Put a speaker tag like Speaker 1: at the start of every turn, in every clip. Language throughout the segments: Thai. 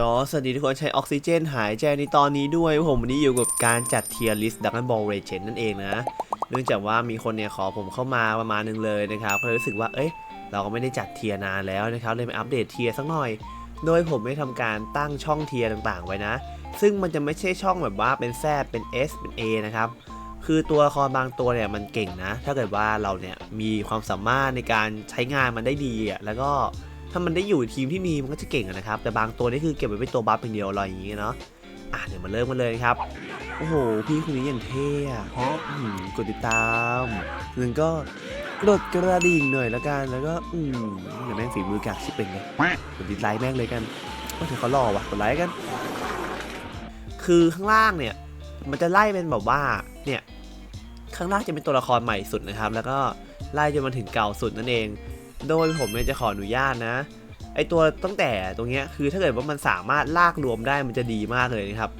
Speaker 1: ก็สวัสดีทุกคนใช้ออกซิเจนหายใจในตอนนี้ด้วยผมวันนี้อยู่กับการจัดเทียร์ลิสต์ดักนันบอลเรเจนนั่นเองนะ เนื่องจากว่ามีคนเนี่ยขอผมเข้ามาประมาณนึงเลยนะครับก็เลยรู้สึกว่าเอ้ยเราก็ไม่ได้จัดเทียร์นานแล้วนะครับเลยมาอัปเดตเทียร์สักหน่อย โดยผมได้ทำการตั้งช่องเทียร์ต่างๆ ไว้นะ ซึ่งมันจะไม่ใช่ช่องแบบว่าเป็นแซดเป็น S เป็น A นะครับคือตัวละครบางตัวเนี่ยมันเก่งนะ ถ้าเกิดว่าเราเนี่ยมีความสามารถในการใช้งานมันได้ดีอะแล้วก็ ถ้ามันได้อยู่ทีมที่มีมันก็จะเก่งนะครับ แต่บางตัวนี่คือเก็บไว้เป็นตัวบัฟเป็นเดียวอะไรอย่างงี้เนาะอะเดี๋ยวมาเริ่มกันเลยครับ โอ้โห พี่คนนี้อย่างเท่อะฮะกดติดตามหนึ่งก็กดกระดิ่งหน่อยแล้วกัน แล้วก็อืมเดี๋ยวแม่งฝีมือกากชิบเป็นไงกดดิสไลค์แม่งเลยกันก็ถือเขาหล่อว่ะกดไลค์กัน คือข้างล่างเนี่ย มันจะไล่เป็นแบบว่าเนี่ยข้างล่างจะเป็นตัวละครใหม่สุดนะครับ แล้วก็ไล่จนมาถึงเก่าสุดนั่นเอง โดยผมเนี่ยจะขออนุญาตนะ ไอตัวตั้งแต่ตรงเนี้ยคือถ้าเกิดว่ามันสามารถลากรวมได้มันจะดีมากเลยนะครับ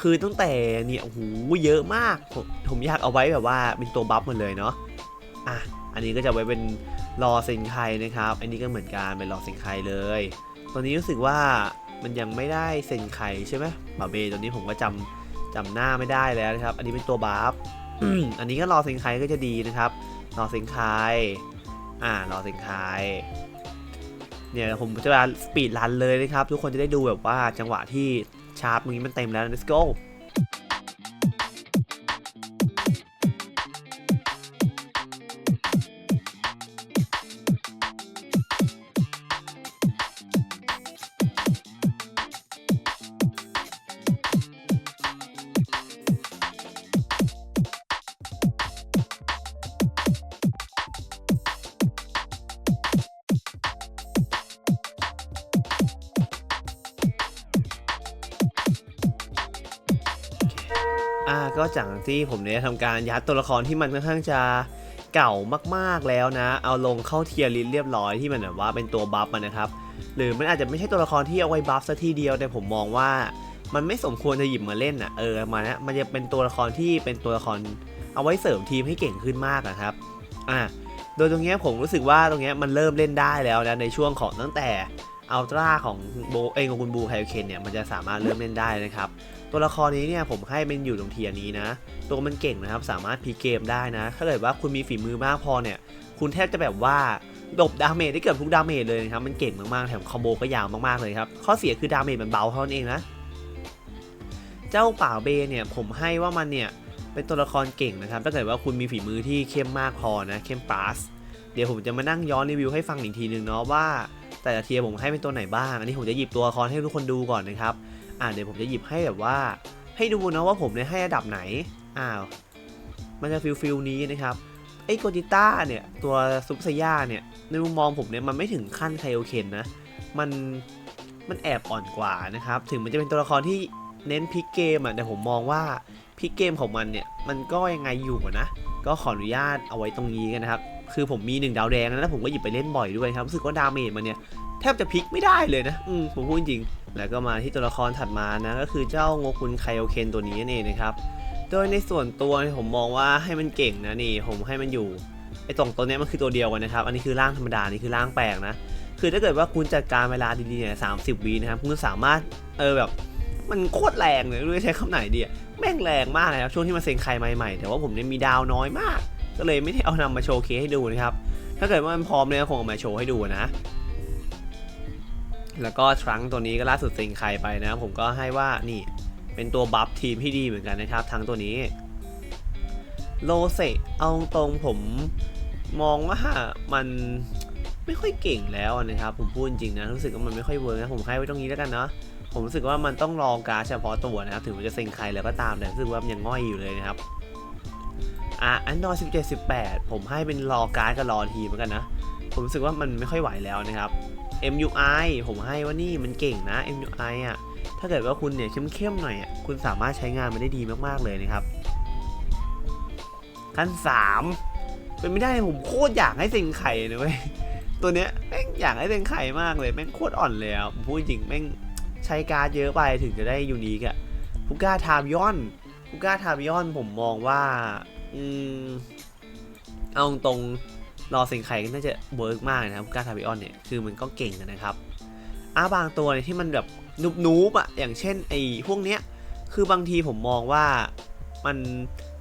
Speaker 1: คือตั้งแต่เนี่ยโอ้โหเยอะมากผมผมอยากเอาไว้แบบว่าเป็นตัวบัฟหมดเลยเนาะอะอันนี้ก็จะไว้เป็นรอเซนไคนะครับ อันนี้ก็เหมือนกันเป็นรอเซนไคเลย ตอนนี้รู้สึกว่ามันยังไม่ได้เซนไคใช่ไหมบาเบตัวนี้ผมก็จำจำหน้าไม่ได้แล้วนะครับ อันนี้เป็นตัวบัฟอันนี้ก็รอเซนไคก็จะดีนะครับ รอเซนไค อ่ารอสินไคเนี่ยผมจะรันสปีดรันเลยนะครับ ทุกคนจะได้ดูแบบว่าจังหวะที่ชาร์ปตรงนี้มันเต็มแล้ว let's go ก็จากที่ผมเนี่ยทำการยัดตัวละครที่มันค่อนข้างจะเก่ามากๆแล้วนะ เอาลงเข้าเทียร์ลิสเรียบร้อยที่มันแบบว่าเป็นตัวบัฟมันนะครับ หรือมันอาจจะไม่ใช่ตัวละครที่เอาไว้บัฟซะทีเดียวแต่ผมมองว่ามันไม่สมควรจะหยิบมาเล่นอะเออมานะมันจะเป็นตัวละครที่เป็นตัวละครเอาไว้เสริมทีมให้เก่งขึ้นมากอะครับอ่าโดยตรงเนี้ยผมรู้สึกว่าตรงเนี้ยมันเริ่มเล่นได้แล้วนะในช่วงของตั้งแต่ อัลตร้าของโบเองของคุณบูไคเคนเนี่ยมันจะสามารถเริ่มเล่นได้นะครับ ตัวละครนี้เนี่ยผมให้เป็นอยู่ตรงเทียนี้นะ ตัวมันเก่งนะครับ สามารถพีเกมได้นะ ถ้าเกิดว่าคุณมีฝีมือมากพอเนี่ย คุณแทบจะแบบว่าดบดาเมจได้เกือบทุกดาเมจเลยนะครับ มันเก่งมากๆ แถมคอมโบก็ยาวมากๆเลยครับ ข้อเสียคือดาเมจมันเบาเท่านั้นเองนะ เจ้าป่าเบเนี่ยผมให้ว่ามันเนี่ยเป็นตัวละครเก่งนะครับ ถ้าเกิดว่าคุณมีฝีมือที่เข้มมากพอนะ เข้มปาส เดี๋ยวผมจะมานั่งย้อนรีวิวให้ฟังอีกทีนึงเนาะว่า แต่ละเทียร์ผมให้เป็นตัวไหนบ้าง อันนี้ผมจะหยิบตัวละครให้ทุกคนดูก่อนนะครับ อ่าเดี๋ยวผมจะหยิบให้แบบว่า ให้ดูนะว่าผมเนี่ยให้ระดับไหน อ้าว มันจะฟิลฟิลนี้นะครับ ไอ้โกจิต้าเนี่ย ตัวซุปไซย่าเนี่ย ในมุมมองผมเนี่ยมันไม่ถึงขั้นไคโอเคนนะ มัน มันแอบอ่อนกว่านะครับ ถึงมันจะเป็นตัวละครที่เน้นพิกเกมอะ แต่ผมมองว่าพิกเกมของมันเนี่ย มันก็ยังไงอยู่นะ ก็ขออนุญาตเอาไว้ตรงนี้กันนะครับ คือผมมีหนึ่งดาวแดงนะแล้วผมก็หยิบไปเล่นบ่อยด้วยครับรู้สึกว่าดาเมจมันเนี่ยแทบจะพลิกไม่ได้เลยนะอืมผมพูดจริง แล้วก็มาที่ตัวละครถัดมานะก็คือเจ้าโงกุนไคโอเคนตัวนี้นั่นเองนะครับโดยในส่วนตัวผมมองว่าให้มันเก่งนะนี่ผมให้มันอยู่ไอ้ตรงตัวนี้มันคือตัวเดียวกันนะครับ อันนี้คือร่างธรรมดา นี่คือร่างแปลกนะ คือถ้าเกิดว่าคุณจัดการเวลาดีๆเนี่ยสามสิบวินะครับ คุณสามารถ เออแบบ มันโคตรแรงเลยไม่รู้จะใช้คำไหนดีอะแม่งแรงมากเลยครับ ช่วงที่มันเซ็งใครใหม่ๆ แต่ว่าผมเนี่ยมีดาวน้อยมาก ก็เลยไม่ได้เอานำมาโชว์เคสให้ดูนะครับ ถ้าเกิดว่ามันพร้อมเนี่ยคงเอามาโชว์ให้ดูนะ แล้วก็ทรังก์ตัวนี้ก็ล่าสุดซิงใครไปนะ ผมก็ให้ว่านี่เป็นตัวบัฟทีมที่ดีเหมือนกันนะครับ ทั้งตัวนี้ โลเซเอาตรงผมมองว่ามันไม่ค่อยเก่งแล้วนะครับ ผมพูดจริงนะ รู้สึกว่ามันไม่ค่อยเวิร์กนะผมให้ไว้ตรงนี้แล้วกันเนาะผมรู้สึกว่ามันต้องรองการเฉพาะตัวนะครับ ถึงมันจะเซ็งใครแล้วก็ตามแต่รู้สึกว่ามันยังง่อยอยู่เลยนะครับ อะอันดอร์17 18 ผมให้เป็นรอการ์ดกับรอทีเหมือนกันนะ ผมรู้สึกว่ามันไม่ค่อยไหวแล้วนะครับ MUI ผมให้ว่านี่มันเก่งนะ MUI อะ ถ้าเกิดว่าคุณเนี่ยเข้มๆหน่อยอะ คุณสามารถใช้งานมันได้ดีมากๆเลยนะครับขั้น3เป็นไม่ได้ผมโคตรอยากให้เซ็งไข่เว้ยตัวเนี้ยแม่งอยากให้เซ็งไข่มากเลยแม่งโคตรอ่อนเลยอะผมพูดจริงแม่งใช้การ์ดเยอะไปถึงจะได้ยูนิคอะพุก้าทามยอนพุก้าทามยอนผมมองว่า อืม เอาตรงๆรอเซ็งไข่ก็น่าจะเวิร์กมากนะครับกาทามยออนเนี่ย คือมันก็เก่งนะครับอาบางตัวเนี่ยที่มันแบบนุบนูบๆอะอย่างเช่นไอ้พวกเนี้ย คือบางทีผมมองว่ามัน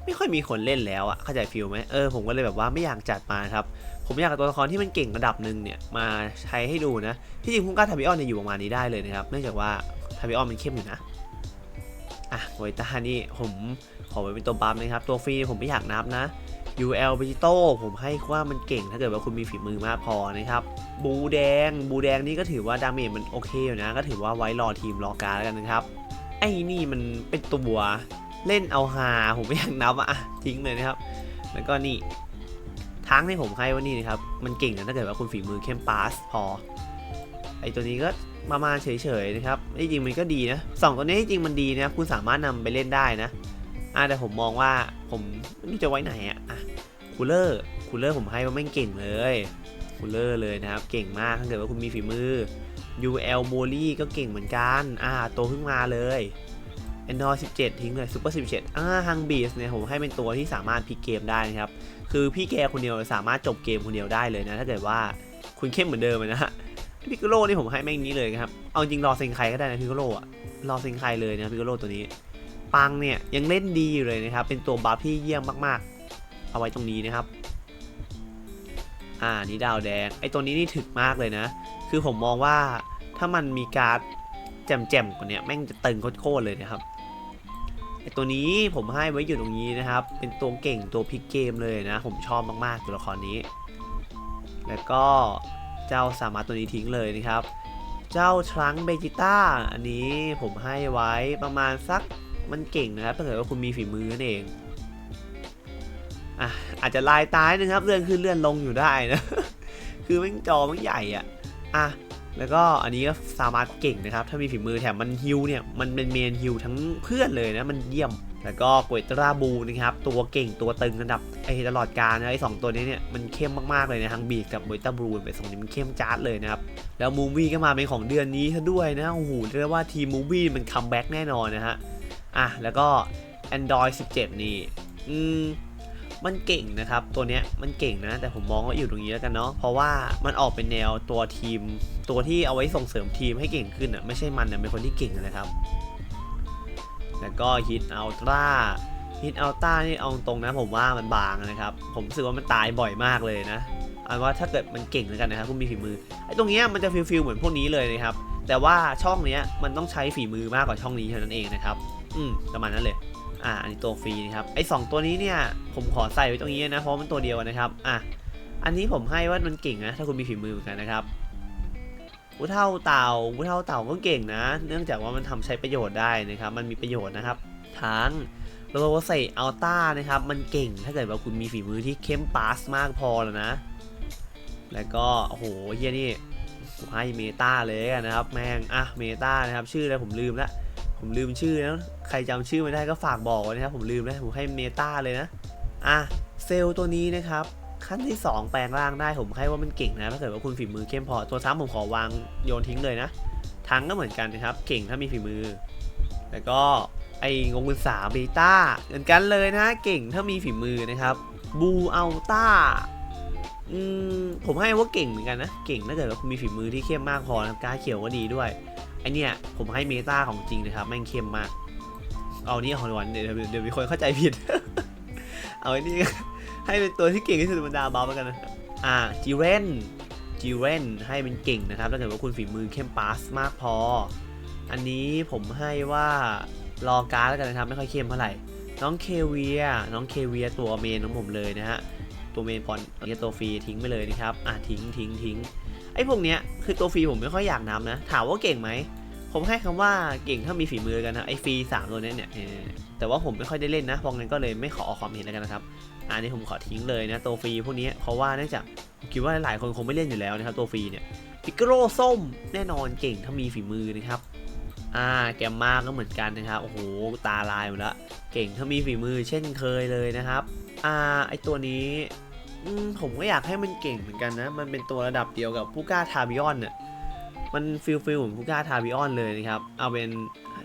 Speaker 1: ไม่ค่อยมีคนเล่นแล้วอะเข้าใจฟิลไหมเออผมก็เลยแบบว่าไม่อยากจัดมาครับ ผมอยากเอาตัวละครที่มันเก่งระดับหนึ่งเนี่ยมาใช้ให้ดูนะ ที่จริงคุ้มก้าทาบิออนเนี่ยอยู่ประมาณนี้ได้เลยนะครับ เนื่องจากว่าทาบิออนมันเข้มอยู่นะ อะโวยต้านี่ผมขอไว้เป็นตัวบัฟนะครับ ตัวฟรีผมไม่อยากนับนะ UL v e g e t o ผมให้ว่ามันเก่งถ้าเกิดว่าคุณมีฝีมือมากพอนะครับ บูแดง บูแดงนี่ก็ถือว่าดาเมจมันโอเคอยู่นะ ก็ถือว่าไว้รอทีมรอการแล้วกันนะครับ ไอ้นี่มันเป็นตัวเล่นเอาฮาผมไม่อยากนับอะทิ้งเลยนะครับ แล้วก็นี่ทั้งที่ผมให้ว่านี่นะครับ มันเก่งนะถ้าเกิดว่าคุณฝีมือเข้มปาสพอ ไอตัวนี้ก็ ประมาณเฉยๆนะครับจริงๆมันก็ดีนะสองตัวนี้จริงมันดีนะครับคุณสามารถนำไปเล่นได้นะอ่าแต่ผมมองว่าผมไม่จะไว้ไหนอะอะคูลเลอร์คูลเลอร์ผมให้ว่าไม่เก่งเลยคูลเลอร์เลยนะครับ เก่งมากถ้าเกิดว่าคุณมีฝีมือ UL m o l y ก็เก่งเหมือนกัน อ่าโตเพิ่งมาเลย Android 17 ทิ้งเลย Super 17 อ่าฮังบีสเนี่ยผมให้เป็นตัวที่สามารถพลิกเกมได้นะครับ คือพี่แกคนเดียวสามารถจบเกมคนเดียวได้เลยนะ ถ้าเกิดว่าคุณเข้มเหมือนเดิมนะฮะ พิกโลนี่ผมให้แม่งนี้เลยครับ เอาจริงรอเซงไคก็ได้นะพิกโลอะรอเซงไคเลยนะพิกโลตัวนี้ ปังเนี่ยยังเล่นดีอยู่เลยนะครับ เป็นตัวบัฟที่เยี่ยมมากๆ เอาไว้ตรงนี้นะครับ อ่านี่ดาวแดง ไอตัวนี้นี่ถึกมากเลยนะ คือผมมองว่าถ้ามันมีการ์ดแจ่มๆกว่านี้แม่งจะตึงโคตรๆเลยนะครับไอตัวนี้ผมให้ไว้อยู่ตรงนี้นะครับ เป็นตัวเก่งตัวพลิกเกมเลยนะ ผมชอบมากๆตัวละครนี้ แล้วก็ เจ้าสามารถตัวนี้ทิ้งเลยนะครับ เจ้าทรังเบจิต้าอันนี้ผมให้ไว้ประมาณสักมันเก่งนะครับถ้าเกิดว่าคุณมีฝีมือนั่นเองอะอาจจะลายตายนะครับเลื่อนขึ้นเลื่อนลงอยู่ได้นะ คือมันจอมันใหญ่อะอะแล้วก็อันนี้ก็สามารถเก่งนะครับ ถ้ามีฝีมือแถมมันฮิวเนี่ยมันเป็นเมนฮิวทั้งเพื่อนเลยนะมันเยี่ยม แล้วก็กวยตราบูนะครับ ตัวเก่งตัวตึงระดับไอ้ตลอดการนะไอ้สองตัวนี้เนี่ยมันเข้มมากๆเลยนะทั้งบีดกับกวยตราบูเป็นสองนี้มันเข้มจ้าดเลยนะครับ แล้วมูวี่ก็มาเป็นของเดือนนี้ซะด้วยนะโอ้โหเรียกว่าทีมมูวี่มันคัมแบ็กแน่นอนนะฮะอะแล้วก็ Android 17 นี่อืมมันเก่งนะครับตัวเนี้ยมันเก่งนะ แต่ผมมองว่าอยู่ตรงนี้แล้วกันเนาะเพราะว่ามันออกเป็นแนวตัวทีม ตัวที่เอาไว้ส่งเสริมทีมให้เก่งขึ้นอะไม่ใช่มันนะเป็นคนที่เก่งนะครับ แล้วก็ฮิตอัลตร้าฮิตอัลตร้านี่เอาตรงนะผมว่ามันบางนะครับ ผมรู้สึกว่ามันตายบ่อยมากเลยนะอันว่าถ้าเกิดมันเก่งแล้วกันนะครับคุณมีฝีมือไอ้ตรงเนี้ยมันจะฟิลฟิลเหมือนพวกนี้เลยนะครับ แต่ว่าช่องเนี้ยมันต้องใช้ฝีมือมากกว่าช่องนี้เท่านั้นเองนะครับ อืมประมาณนั้นเลย อ่าอันนี้ตัวฟรีนะครับไอ้สองตัวนี้เนี่ยผมขอใส่ไว้ตรงนี้นะเพราะมันตัวเดียวนะครับอะอันนี้ผมให้ว่ามันเก่งนะถ้าคุณมีฝีมือเหมือนกันนะครับ ผู้เท่าเต่าผู้เท่าเต่าก็เก่งนะ เนื่องจากว่ามันทำใช้ประโยชน์ได้นะครับ มันมีประโยชน์นะครับ ทั้งโรใส่อัลต้านะครับ มันเก่งถ้าเกิดว่าคุณมีฝีมือที่เข้มปาสมากพอแล้วนะ แล้วก็โอ้โหเฮียนี่ให้เมตาเลยนะครับ แม่งอะเมตานะครับ ชื่ออะไรผมลืมละผมลืมชื่อแล้วใครจำชื่อไม่ได้ก็ฝากบอกนะครับ ผมลืมนะผมให้เมตาเลยนะ อะเซลล์ตัวนี้นะครับ ขั้นที่ 2 แปลงร่างได้ผมให้ว่ามันเก่งนะถ้าเกิดว่าคุณฝีมือเข้มพอตัวซ้ำผมขอวางโยนทิ้งเลยนะทั้งก็เหมือนกันนะครับ เก่งถ้ามีฝีมือ แล้วก็ไอ้งงกุนสาเบต้าเหมือนกันเลยนะเก่งถ้ามีฝีมือนะครับบูอัลต้าอืมผมให้ว่าเก่งเหมือนกันนะ เก่งถ้าเกิดว่าคุณมีฝีมือที่เข้มมากพอนะครับกล้าเขียวก็ดีด้วยไอเนี่ยผมให้เมตาของจริงนะครับแม่งเข้มมาก เอานี่ของวันเดี๋ยวเดี๋ยวมีคนเข้าใจผิด เอาไอ้นี่ ให้เป็นตัวที่เก่งที่สุดบรรดาบัฟแล้วกันนะ อ่าจิเรนจิเรนให้เป็นเก่งนะครับถ้าเกิดว่าคุณฝีมือเข้มปาสมากพอ อันนี้ผมให้ว่ารอการ์ดแล้วกันนะครับไม่ค่อยเข้มเท่าไหร่น้องเคเวียน้องเคเวียตัวเมนของผมเลยนะฮะตัวเมนพอนนี้ตัวฟรีทิ้งไปเลยนะครับ อะทิ้งทิ้งทิ้งไอ้พวกเนี้ยคือตัวฟรีผมไม่ค่อยอยากนับนะ ถามว่าเก่งไหม ผมให้คำว่าเก่งถ้ามีฝีมือกันนะไอฟรีสามตัวเนี้ยเนี่ยแต่ว่าผมไม่ค่อยได้เล่นนะเพราะงั้นก็เลยไม่ขอออกความเห็นแล้วกันนะครับอันนี้ผมขอทิ้งเลยนะตัวฟรีพวกนี้เพราะว่าเนื่องจากผมคิดว่าหลายคนคงไม่เล่นอยู่แล้วนะครับตัวฟรีเนี่ยปิกโรส้มแน่นอนเก่งถ้ามีฝีมือนะครับอ่าแกมมาก็เหมือนกันนะครับโอ้โหตาลายหมดละเก่งถ้ามีฝีมือเช่นเคยเลยนะครับอ่าไอตัวนี้ผมก็อยากให้มันเก่งเหมือนกันนะมันเป็นตัวระดับเดียวกับผู้กล้าทาบิออนเนี่ย มันฟิลฟิลเหมือนผู้กล้าทาบิออนเลยนะครับ เอาเป็น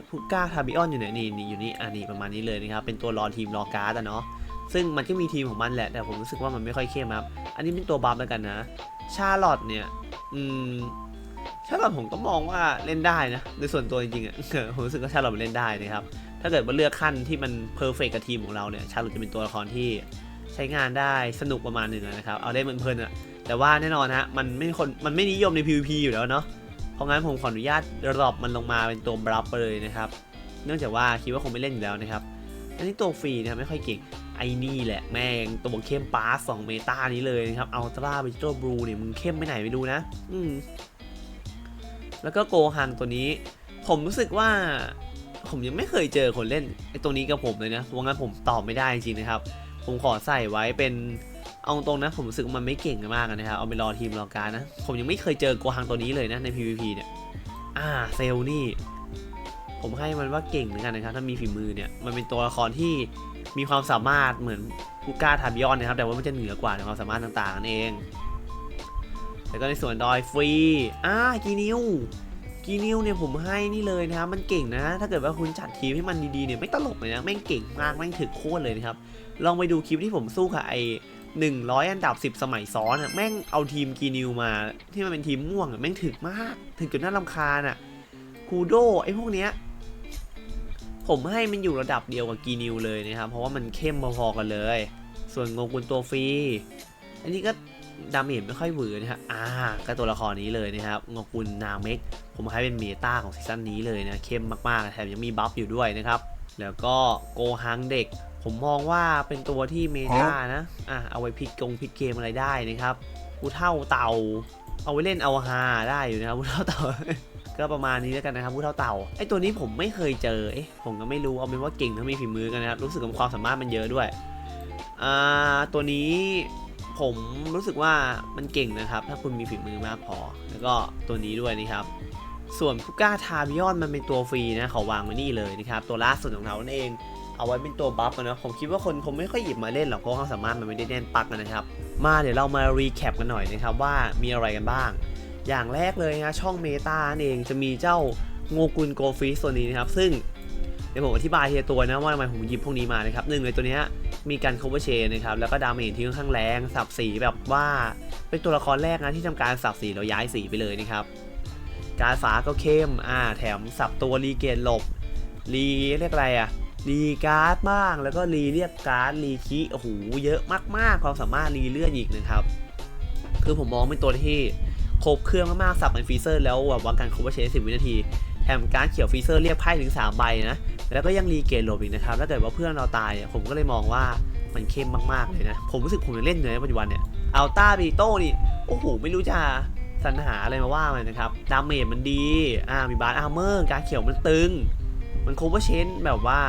Speaker 1: ผู้กล้าทาบิออนอยู่ไหนนี่นี่อยู่นี่อันนี้ประมาณนี้เลยนะครับ เป็นตัวรอทีมรอการ์ดอะเนาะ ซึ่งมันก็มีทีมของมันแหละ แต่ผมรู้สึกว่ามันไม่ค่อยเข้มครับ อันนี้เป็นตัวบัฟแล้วกันนะ ชาร์ลอตเนี่ย อืม ชาลอตผมก็มองว่าเล่นได้นะในส่วนตัวจริงๆอะผมรู้สึกว่าชาลอตมันเล่นได้นะครับ ถ้าเกิดว่าเลือกขั้นที่มันเพอร์เฟกกับทีมของเราเนี่ย ชาลอตจะเป็นตัวละครที่ใช้งานได้สนุกประมาณหนึ่งนะครับ เอาได้เพลินๆอะแต่ว่าแน่นอนฮะ มันไม่คน มันไม่นิยมใน PVP อยู่แล้วเนาะ เพราะงั้นผมขออนุญาตดรอปมันลงมาเป็นตัวบลัฟไปเลยนะครับ เนื่องจากว่าคิดว่าคงไม่เล่นอยู่แล้วนะครับ อันนี้ตัวฟรีนะครับไม่ค่อยเก่ง ไอ้นี่แหละแม่งตัวเข้มปาร์สองเมตานี้เลยนะครับ อัลตร้าเบจิโตบลูเนี่ยมึงเข้มไปไหนไม่รู้นะ อืม แล้วก็โกฮังตัวนี้ ผมรู้สึกว่า ผมยังไม่เคยเจอคนเล่นไอ้ตัวนี้กับผมเลยนะเพราะงั้นผมตอบไม่ได้จริงๆนะครับ ผมขอใส่ไว้เป็น เอาตรงนะผมรู้สึกมันไม่เก่งมากนะครับเอาไปรอทีมรอการนะ ผมยังไม่เคยเจอโกฮังตัวนี้เลยนะใน PVP เนี่ยอ่าเซลนี่ ผมให้มันว่าเก่งเหมือนกันนะครับ ถ้ามีฝีมือเนี่ยมันเป็นตัวละครที่มีความสามารถเหมือนกูก้าทาบิออนนะครับ แต่ว่ามันจะเหนือกว่าในความสามารถต่างๆนั่นเอง แล้วก็ในส่วนดอยฟรีอ่ากีนิวกีนิวเนี่ยผมให้นี่เลยนะครับมันเก่งนะ ถ้าเกิดว่าคุณจัดทีมให้มันดีๆเนี่ยไม่ตลกเลยนะแม่งเก่งมากแม่งถึกโคตรเลยนะครับลองไปดูคลิปที่ผมสู้กับไอ 100 อันดับ 10 สมัยซ้อนอะแม่งเอาทีมกีนิวมาที่มันเป็นทีมม่วงอะแม่งถึกมาก ถึงจนน่ารำคาญอะคูโดไอ้พวกเนี้ยผมให้มันอยู่ระดับเดียวกับกีนิวเลยนะครับ เพราะว่ามันเข้มพอๆกันเลย ส่วนงงกุลตัวฟรีอันนี้ก็ดาเมจไม่ค่อยหวือนะครับอ่าก็ตัวละครนี้เลยนะครับงกุลนาเมกผมให้เป็นเมตาของซีซั่นนี้เลยนะเข้มมากๆแถมยังมีบัฟอยู่ด้วยนะครับแล้วก็โกฮังเด็ก ผมมองว่าเป็นตัวที่เมตานะ อะเอาไว้พลิกกงพลิกเกมอะไรได้นะครับผู้เท่าเต่า เอาไว้เล่นเอาฮาได้อยู่นะครับผู้เท่าเต่า ก็ประมาณนี้แล้วกันนะครับผู้เท่าเต่าไอตัวนี้ผมไม่เคยเจอเอ๊ะผมก็ไม่รู้เอาเป็นว่าเก่งทั้งมีฝีมือกันนะครับรู้สึกกับความสามารถมันเยอะด้วยอ่าตัวนี้ผมรู้สึกว่ามันเก่งนะครับ ถ้าคุณมีฝีมือมากพอ แล้วก็ตัวนี้ด้วยนะครับ ส่วนคุก้าทาบิออนมันเป็นตัวฟรีนะเขาวางไว้นี่เลยนะครับ ตัวล่าสุดของเขานั่นเอง เอาไว้เป็นตัวบัฟนะผมคิดว่าคนคงไม่ค่อยหยิบมาเล่นหรอกเพราะความสามารถมันไม่ได้แน่นปักนะครับ มาเดี๋ยวเรามารีแคปกันหน่อยนะครับว่ามีอะไรกันบ้าง อย่างแรกเลยนะช่องเมตาเองจะมีเจ้าโงกุลโกฟิสตัวนี้นะครับ ซึ่งเดี๋ยวผมอธิบายทีละตัวนะว่าทำไมผมหยิบพวกนี้มานะครับหนึ่งเลยตัวนี้มีการ cover chain นะครับแล้วก็ดาเมจที่ค่อนข้างแรงสับสีแบบว่าเป็นตัวละครแรกนะที่ทำการสับสีแล้วย้ายสีไปเลยนะครับการฟ้าก็เข้มอ่าแถมสับตัวรีเกนหลบรีเรียกอะไรอะ รีการ์ดบ้าง แล้วก็รีเรียกการ์ดรีคีโอ้โหเยอะมากๆ ความสามารถรีเลื่อนอีกนะครับ คือผมมองเป็นตัวที่ครบเครื่องมากๆสับเป็นฟรีเซอร์แล้วแบบว่าการ cover chain 10วินาทีแถมการดเขียวฟรีเซอร์เรียกไพ่ถึง3ใบนะแล้วก็ยังรีเกนหลบอีกนะครับถ้าเกิดว่าเพื่อนเราตายเนี่ยผมก็เลยมองว่ามันเข้มมากๆเลยนะ ผมรู้สึกผมยังเล่นอยู่ในปัจจุบันเนี่ยอัลต้าบีโต้นี่โอ้โหไม่รู้จะสรรหาอะไรมาว่ามันนะครับดาเมจมันดีอ่ามีบาร์อาร์เมอร์การเขียวมันตึง มันโคเวอร์เชนแบบว่า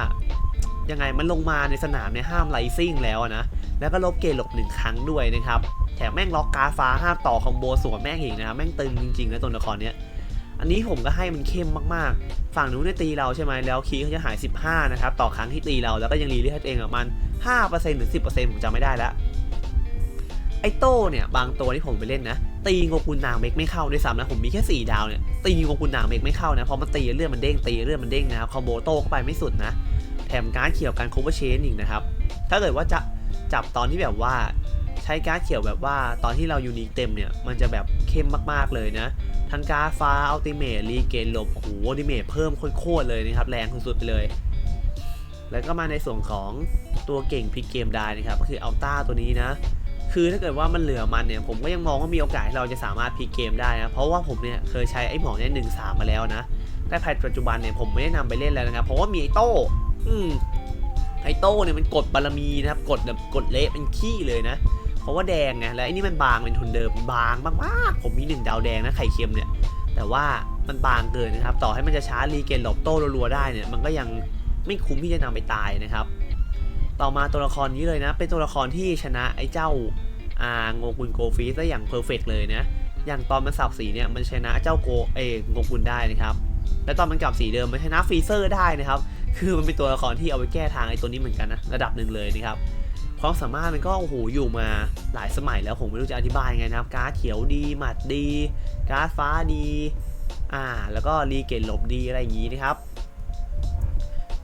Speaker 1: ยังไงมันลงมาในสนามเนี่ยห้ามไลซิ่งแล้วนะ แล้วก็ลบเกย์หลบหนึ่งครั้งด้วยนะครับ แถมแม่งล็อกการฟ้าห้ามต่อคอมโบสวนแม่งอีกนะครับแม่งตึงจริงๆนะตัวละครเนี้ยอันนี้ผมก็ให้มันเข้มมากๆ ฝั่งนู้นได้ตีเราใช่ไหมแล้วคีเขาจะหาย 15 นะครับ ต่อครั้งที่ตีเราแล้วก็ยังรีเลือดเองประมาณ5%หรือ 10%ผมจำไม่ได้แล้วไอโต้เนี่ย บางตัวที่ผมไปเล่นนะตีโงกุนนางเมกไม่เข้าด้วยซ้ำนะผมมีแค่ 4 ดาวเนี่ยตีโงกุนนางเมกไม่เข้านะเพราะมันตีเลื่อดมันเด้งตีเลื่อดมันเด้งนะครับคอมโบโต้เข้าไปไม่สุดนะ แถมการดเขียวการ cover chain อีกนะครับถ้าเกิดว่าจะจับตอนที่แบบว่าใช้การดเขียวแบบว่าตอนที่เรายูนิคเต็มเนี่ยมันจะแบบเข้มมากๆเลยนะทั้งการดฟ้าอัลติเมทรีเกนลบโอ้โหอัลติเมทเพิ่มโคตรเลยนะครับแรงสุดๆไปเลยแล้วก็มาในส่วนของตัวเก่งพิกเกมได้นะครับก็คืออัลต้าตัวนี้นะ คือถ้าเกิดว่ามันเหลือมันเนี่ยผมก็ยังมองว่ามีโอกาสที่เราจะสามารถพลิกเกมได้นะเพราะว่าผมเนี่ยเคยใช้ไอ้หมอเนี่ยหนึ่งสามมาแล้วนะแต่ปัจจุบันเนี่ยผมไม่ได้นำไปเล่นแล้วนะครับเพราะว่ามีไอ้โต้อืมไอ้โต้เนี่ยมันกดบารมีนะครับกดแบบกดเละเป็นขี้เลยนะ เพราะว่าแดงไงแล้วไอ้นี่มันบางเป็นทุนเดิมบางมากๆผมมีหนึ่งดาวแดงนะไข่เค็มเนี่ย แต่ว่ามันบางเกินนะครับ ต่อให้มันจะช้ารีเกนหลบโต้รัวๆได้เนี่ยมันก็ยังไม่คุ้มที่จะนำไปตายนะครับ ต่อมาตัวละครนี้เลยนะ เป็นตัวละครที่ชนะไอ้เจ้าอ่าโงกุนโกฟีสได้อย่างเพอร์เฟกเลยนะ อย่างตอนมันสับสีเนี่ยมันชนะเจ้าโกเอยโงกุนได้นะครับ แล้วตอนมันกลับสีเดิมมันชนะฟรีเซอร์ได้นะครับ คือมันเป็นตัวละครที่เอาไปแก้ทางไอ้ตัวนี้เหมือนกันนะระดับหนึ่งเลยนะครับความสามารถมันก็โอ้โหอยู่มาหลายสมัยแล้วผมไม่รู้จะอธิบายยังไงนะครับการ์ดเขียวดีหมัดดี การ์ดฟ้าดี อ่า แล้วก็รีเกตหลบดีอะไรอย่างนี้นะครับ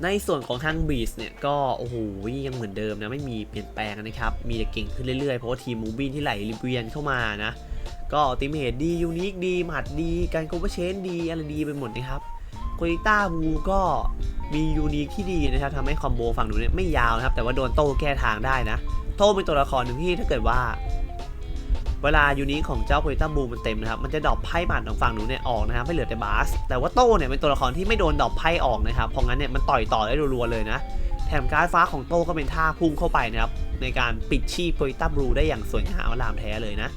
Speaker 1: ในส่วนของทางบีสเนี่ยก็โอ้โหยังเหมือนเดิมนะไม่มีเปลี่ยนแปลงนะครับ มีแต่เก่งขึ้นเรื่อยๆ เพราะว่าทีมมูบินที่ไหลเวียนเข้ามานะ ก็ติเมทดียูนิคดีหมัดดีการโคเวอร์เชนดีอะไรดีไปหมดนะครับโคลิต้าบูก็มียูนิคที่ดีนะครับทำให้คอมโบฝั่งหนูเนี่ยไม่ยาวนะครับแต่ว่าโดนโต้แก้ทางได้นะ โต้เป็นตัวละครหนึ่งที่ถ้าเกิดว่า เวลายูนิของเจ้าโคลิต้าบูมันเต็มนะครับ มันจะดอปไพ่หมัดของฝั่งหนูเนี่ยออกนะครับให้เหลือแต่บาส แต่ว่าโต้เนี่ยเป็นตัวละครที่ไม่โดนดอปไพ่ออกนะครับ เพราะงั้นเนี่ยมันต่อยต่อได้รัวๆเลยนะ แถมการฟ้าของโต้ก็เป็นท่าพุ่งเข้าไปนะครับในการปิดชีพโคลิต้าบูได้อย่างสวยงามอลามแท้เลยนะ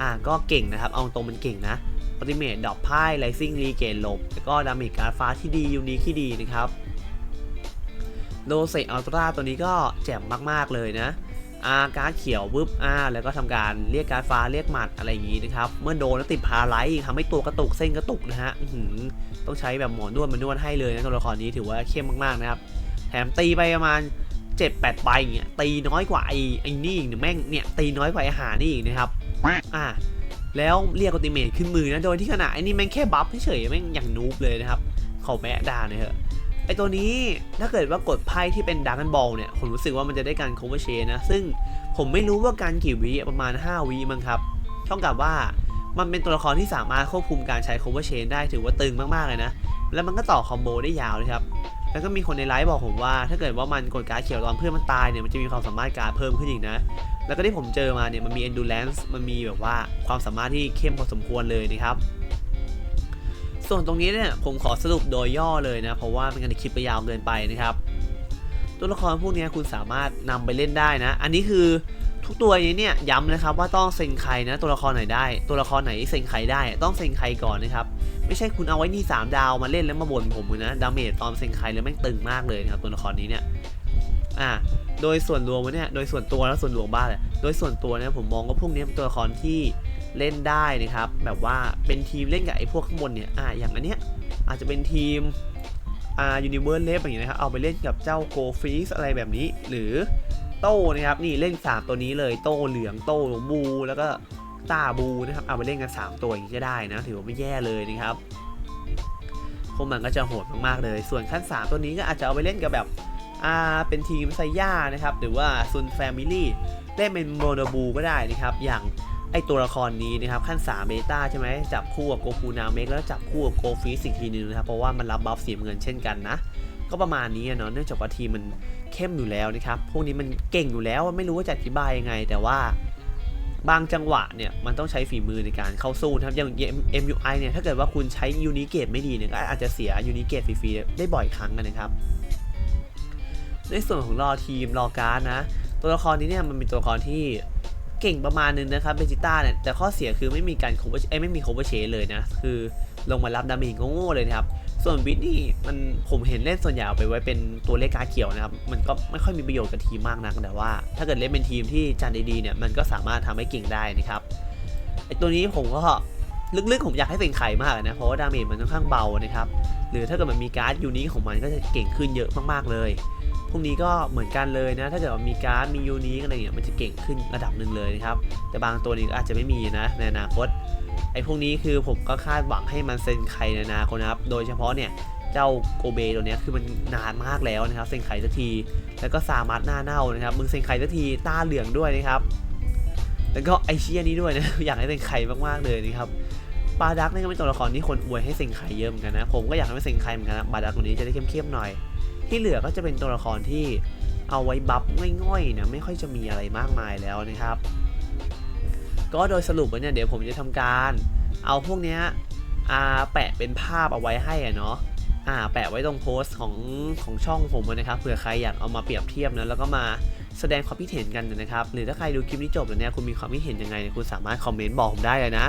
Speaker 1: อ่าก็เก่งนะครับ เอาตรงมันเก่งนะอัลติเมทดอปไพ่ไลซิ่งรีเกนลบ แล้วก็ดาเมจการฟ้าที่ดียูนิคที่ดีนะครับโลเซอัลตราตัวนี้ก็แจ่มมากๆเลยนะ อาการดเขียวปุ๊บอาแล้วก็ทำการเรียกการดฟ้าเรียกหมัดอะไรอย่างนี้นะครับ เมื่อโดนแล้วติดพาไลท์ทำให้ตัวกระตุกเส้นกระตุกนะฮะต้องใช้แบบหมอนวดมานวดให้เลยนะตัวละครนี้ถือว่าเข้มมากๆนะครับแถมตีไปประมาณ7 8ใบเงี้ยตีน้อยกว่าไอ้ไอ้นี่อีกเนี่ยแม่งเนี่ยตีน้อยกว่าไอ้หานี่อีกนะครับอ่าแล้วเรียกอัลติเมทขึ้นมือนะโดยที่ขนาดไอ้นี่แม่งแค่บัฟเฉยๆแม่งอย่างนูบเลยนะครับเขาแมะดาเนี่ยเหอะ ไอตัวนี้ถ้าเกิดว่ากดไพ่ที่เป็นดักกันบอลเนี่ย ผมรู้สึกว่ามันจะได้การโคเวอร์เชนะ ซึ่งผมไม่รู้ว่าการกี่วิประมาณ 5 วิมั้งครับเท่ากับว่ามันเป็นตัวละครที่สามารถควบคุมการใช้โคเวอร์เชนได้ถือว่าตึงมากๆเลยนะ แล้วมันก็ต่อคอมโบได้ยาวเลยครับ แล้วก็มีคนในไลฟ์บอกผมว่า ถ้าเกิดว่ามันกดการดเขียวตอนเพื่อนมันตายเนี่ย มันจะมีความสามารถการเพิ่มขึ้นอีกนะ แล้วก็ที่ผมเจอมาเนี่ย มันมี endurance มันมีแบบว่าความสามารถที่เข้มพอสมควรเลยนะครับ ส่วนตรงนี้เนี่ยผมขอสรุปโดยย่อเลยนะ เพราะว่าเป็นการคลิปไปยาวเกินไปนะครับ ตัวละครพวกนี้คุณสามารถนำไปเล่นได้นะ อันนี้คือทุกตัวนี้เนี่ยย้ำนะครับว่าต้องเซ็นใครนะ ตัวละครไหนได้ ตัวละครไหนเซ็นใครได้ต้องเซ็นใครก่อนนะครับ ไม่ใช่คุณเอาไว้นี่ 3 ดาวมาเล่นแล้วมาบ่นผมนะดาเมจตอนเซนไคเลยแม่งตึงมากเลยนะครับตัวละครนี้เนี่ยอ่าโดยส่วนรวมเนี่ยโดยส่วนตัวแล้วส่วนรวมบ้านเลยโดยส่วนตัวเนี่ยผมมองว่าพวกนี้เป็นตัวละครที่ เล่นได้นะครับ แบบว่าเป็นทีมเล่นกับไอ้พวกข้างบนเนี่ยอ่าอย่างอันเนี้ยอาจจะเป็นทีมอ่ายูนิเวอร์เลฟอย่างเงี้ยนะครับเอาไปเล่นกับเจ้าโกฟีสอะไรแบบนี้ หรือโต้นะครับนี่เล่นสามตัวนี้เลยโต้เหลืองโต้บูแล้วก็ตาบูนะครับเอาไปเล่นกัน 3 ตัวอย่างนี้ก็ได้นะถือว่าไม่แย่เลยนะครับพวกมันก็จะโหดมากๆเลย ส่วนขั้น 3 ตัวนี้ก็อาจจะเอาไปเล่นกับแบบอ่าเป็นทีมไซย่านะครับหรือว่าซุนแฟมิลี่เล่นเป็นโมโนบูก็ได้นะครับอย่าง ไอตัวละครนี้นะครับขั้น3เบต้าใช่ไหมจับคู่กับโกคูนาเมกแล้วจับคู่กับโกฟิสอีกทีนึงนะครับเพราะว่ามันรับบัฟสีเงินเช่นกันนะ ก็ประมาณนี้เนาะเนื่องจากว่าทีมมันเข้มอยู่แล้วนะครับพวกนี้มันเก่งอยู่แล้วไม่รู้ว่าจะอธิบายยังไง แต่ว่าบางจังหวะเนี่ยมันต้องใช้ฝีมือในการเข้าสู้นะครับอย่าง MUI เนี่ยถ้าเกิดว่าคุณใช้ยูนิเกตไม่ดีเนี่ยก็อาจจะเสียยูนิเกตฟรีๆได้บ่อยครั้งนะครับ ในส่วนของรอทีมรอการ์ดนะ ตัวละครนี้เนี่ยมันเป็นตัวละครที่ เก่งประมาณนึงนะครับเบจิต้าเนี่ยแต่ข้อเสียคือไม่มีการโคเวอร์เอ้ยไม่มีโคเวอร์เชเลยนะ คือลงมารับดาเมจโง่ๆเลยนะครับ ส่วนวิทนี่มันผมเห็นเล่นส่วนใหญ่เอาไปไว้เป็นตัวเลขการเขียวนะครับ มันก็ไม่ค่อยมีประโยชน์กับทีมมากนักแต่ว่า ถ้าเกิดเล่นเป็นทีมที่จันดีๆเนี่ยมันก็สามารถทำให้เก่งได้นะครับไอตัวนี้ผมก็ลึกๆผมอยากให้เป็นไข่มากนะเพราะว่าดาเมจมันค่อนข้างเบานะครับหรือถ้าเกิดมันมีการ์ดยูนิคของมันก็จะเก่งขึ้นเยอะมากๆเลย พวกนี้ก็เหมือนกันเลยนะ ถ้าเกิดมีการ์ดมียูนิคอะไรเนี่ยมันจะเก่งขึ้นระดับหนึ่งเลยนะครับ แต่บางตัวนี้อาจจะไม่มีนะในอนาคต ไอ้พวกนี้คือผมก็คาดหวังให้มันเซ็นไข่ในอนาคตนะครับ โดยเฉพาะเนี่ยเจ้าโกเบตัวเนี้ยคือมันนานมากแล้วนะครับ เซ็นไข่สักที แล้วก็ซามัสหน้าเน่านะครับ มึงเซ็นไข่สักทีตาเหลืองด้วยนะครับ แล้วก็ไอเชียนี้ด้วยนะ อยากให้เซ็นไข่มากๆเลยนะครับบาดักนี่ก็เป็นตัวละครที่คนอวยให้เซ็นไข่เยอะเหมือนกันนะ ผมก็อยากให้เซ็นไข่เหมือนกันนะบาดักตัวนี้จะได้เข้มๆหน่อย ที่เหลือก็จะเป็นตัวละครที่เอาไว้บัฟง่อยๆนะไม่ค่อยจะมีอะไรมากมายแล้วนะครับ ก็โดยสรุปเนี่ยเดี๋ยวผมจะทำการ เอาพวกเนี้ยอาแปะเป็นภาพเอาไว้ให้อะเนาะอ่าแปะไว้ตรงโพสต์ของของช่องผมนะครับเผื่อใครอยากเอามาเปรียบเทียบนะแล้วก็มาแสดงความคิดเห็นกันนะครับ หรือถ้าใครดูคลิปนี้จบแล้วเนี่ยคุณมีความคิดเห็นยังไงเนี่ยคุณสามารถคอมเมนต์บอกผมได้เลยนะ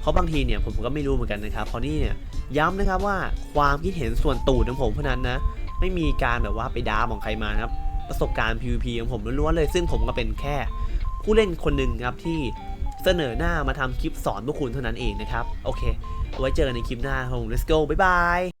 Speaker 1: เพราะบางทีเนี่ยผมก็ไม่รู้เหมือนกันนะครับเพราะนี่เนี่ยย้ำนะครับว่าความคิดเห็นส่วนตูดของผมเท่านั้นนะ ไม่มีการแบบว่าไปด่าของใครมานะครับ ประสบการณ์ PVP ของผมล้วนๆเลย ซึ่งผมก็เป็นแค่ผู้เล่นคนหนึ่งครับที่เสนอหน้ามาทำคลิปสอนพวกคุณเท่านั้นเองนะครับ โอเค เอาไว้เจอกันในคลิปหน้าครับผม let's go บ๊ายบาย